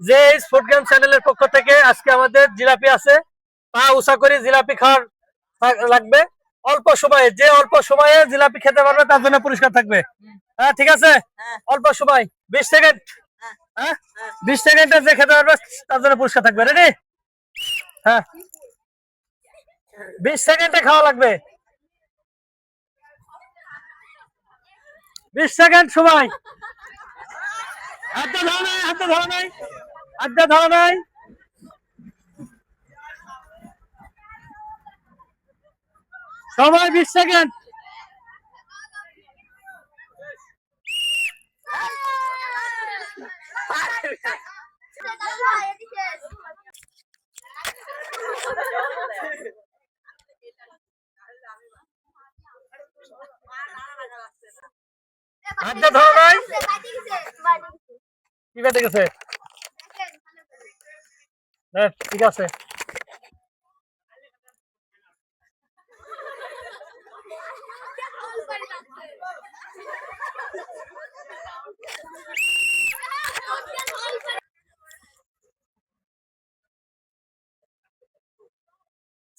যে food game চ্যানেলের পক্ষ থেকে আজকে আমাদের জিলাপি আছে পা উষা করে জিলাপি খাওয়ার লাগবে। অল্প সময়ে যে অল্প সময়ে জিলাপি খেতে পারবে তার জন্য পুরস্কার থাকবে। হ্যাঁ ঠিক আছে? হ্যাঁ। অল্প সময় বিশ সেকেন্ড। হ্যাঁ। হ্যাঁ? বিশ সেকেন্ডে যে খেতে পারবে তার জন্য পুরস্কার থাকবে। রেডি হ্যাঁ। বিশ সেকেন্ডে খাওয়া লাগবে। বিশ সেকেন্ড সময়। হাতে ধরা নাই হাতে ধরা নাই হাতে ধরা নাই। সময় বিশ সেকেন্ড। হাতে ধরা নাই। কি বেঁধে গেছে? হ্যাঁ ঠিক আছে।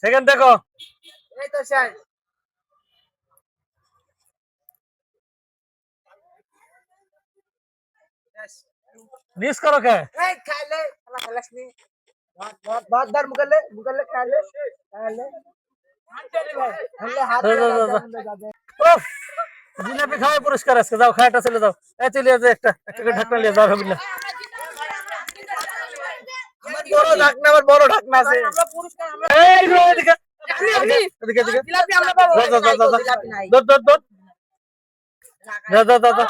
সেকেন্ড দেখো। এই তো স্যার মিস করো কে এই খাইলে খেলা খেলাস নি ধর ধর মুগলে মুগলে খাইলে খাইলে হাতে হাত ধর, ধর, ধর, ধর। উফ, জিলাপি খাওয়াই পুরস্কার আজকে যাও খায়াটা চলে যাও এই চলে যাও একটা একটা করে ঢাকনা নিয়ে যাও রবিল্লা বড় ঢাকনা আমার বড় ঢাকনা আছে আমরা পুরস্কার আমরা এই রে, এদিকে এদিকে, এদিকে এদিকে জিলাপি আমরা পাবো ধর, ধর, ধর, ধর, ধর।